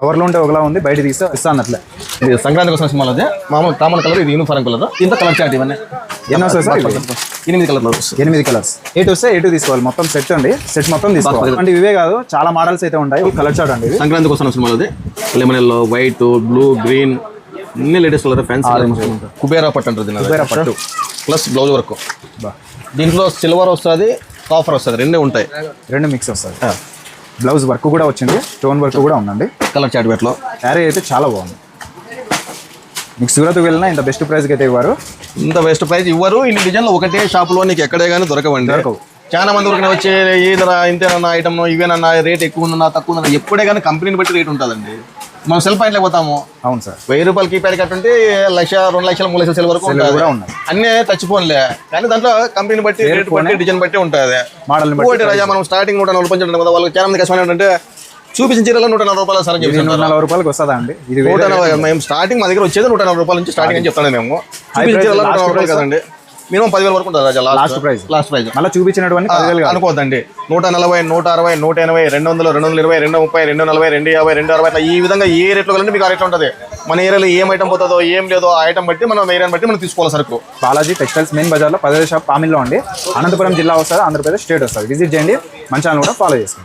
కవర్లో ఉంటే ఒకలా ఉంది బయట తీస్తే ఇస్తా అన్నట్లే. ఇది సంక్రాంతి కోసం సినిమాలో అదే? మామూలు కామన్ కలర్ ఇది యూనిఫారం కలర్? ఇంత కలర్ చాట్ ఇవన్నీ? ఎన్ని వస్తాయి సార్? ఎనిమిది వస్తాయి. ఎనిమిది కలర్స్. ఎయిట్ వస్తే ఎయిట్ తీసుకోవాలి? మొత్తం సెట్ అండి. సెట్ మొత్తం తీసుకోవాలి. అంటే ఇవే కాదు చాలా మోడల్స్ అయితే ఉంటాయి. కలర్ చార్ట్ అండి సంక్రాంతి కోసం సినిమాలో అది? Lemon yellow white blue green అన్ని లేటెస్ట్ కలర్ ఫ్యాన్సీ కుబేరా పట్టు అంటారు కుబేరా పట్టు. Plus blouse work. దీంట్లో సిల్వర్ వస్తుంది కాఫర్ వస్తుంది. రెండే ఉంటాయి. రెండు మిక్స్ వస్తుంది బ్లౌజ్ వర్క్ కూడా వచ్చింది స్టోన్ వర్క్ కూడా ఉందండి. కలర్ చాట్ బెట్లో శారీ అయితే చాలా బాగుంది. మీకు సూరత్ వెళ్ళినా ఇంత బెస్ట్ ప్రైస్కి అయితే ఇవ్వరు. ఇంత బెస్ట్ ప్రైస్ ఇవ్వరు. ఇన్ని డిజైన్లు ఒకటే షాపులో నీకు ఎక్కడే కానీ దొరకవండి. దొరకవు. చాలా మంది ఊరికి వచ్చే ఏదరా ఇంతేనన్నా ఐటమ్ ఇవేనన్నా రేట్ ఎక్కువ ఉందన్నా తక్కువ ఉందన్నా ఎప్పుడే కానీ కంపెనీని బట్టి రేట్ ఉంటుందండి. మనం సెల్ పాయింట్లే పోతాము. అవును సార్. వెయ్యి రూపాయలు కీప్యాడ్ కట్టుంటే లక్ష రెండు లక్షలు మూడు లక్షల సెల్ వరకు కూడా ఉన్నాయి. అన్నీ టచ్ ఫోన్లే కానీ దాంట్లో కంపెనీని బట్టి రేట్ బట్టి డిజైన్ బట్టి ఉంటుంది. మోడల్ని బట్టి ఇంకోటి రాజా మనం స్టార్టింగ్ నూట నలభై పంచుంటాం కదా వాళ్ళకి చాలా మంది కష్టం ఏంటంటే చూపించిన చీరలో నూట నలభై రూపాయలు సార్ ఇది నూట నలభై రూపాయలకి వస్తుందా అండి? ఇది నూట నలభై మేము స్టార్టింగ్ మా దగ్గర వచ్చేది నూట నలభై రూపాయల నుంచి స్టార్టింగ్ అని చెప్తాను మేము. చూపించిన చీరలో నూట నలభై రూపాయలు. కదండి. మినిమం పదివేల వరకు ఉంటుంది Raja last price. Last price మళ్ళీ చూపించినటువంటి పదివేలు అనుకోవద్దండి. నూట నలభై నూట అరవై నూట ఎనభై రెండు వందలు రెండు వందల ఇరవై రెండు ముప్పై రెండు నలభై రెండు యాభై రెండు అరవై అట్లా ఈ విధంగా ఏ రేట్లో కలిసి మీకు ఆ రేట్లో ఉంటుంది. మన ఏరియాలో ఏం ఐటమ్ పోతుందో ఏం లేదో ఆ ఐటమ్ బట్టి మనం ఏరియాని బట్టి మనం తీసుకోవాలి సరుకు. బాలాజీ టెక్స్టైల్స్ మెయిన్ బజార్లో పదివేల షాప్ పామిల్లో ఉండి అనంతపురం జిల్లా వస్తుంది ఆంధ్రప్రదేశ్ స్టేట్ వస్తుంది. విజిట్ చేయండి ఛానల్ కూడా ఫాలో చేసుకోండి.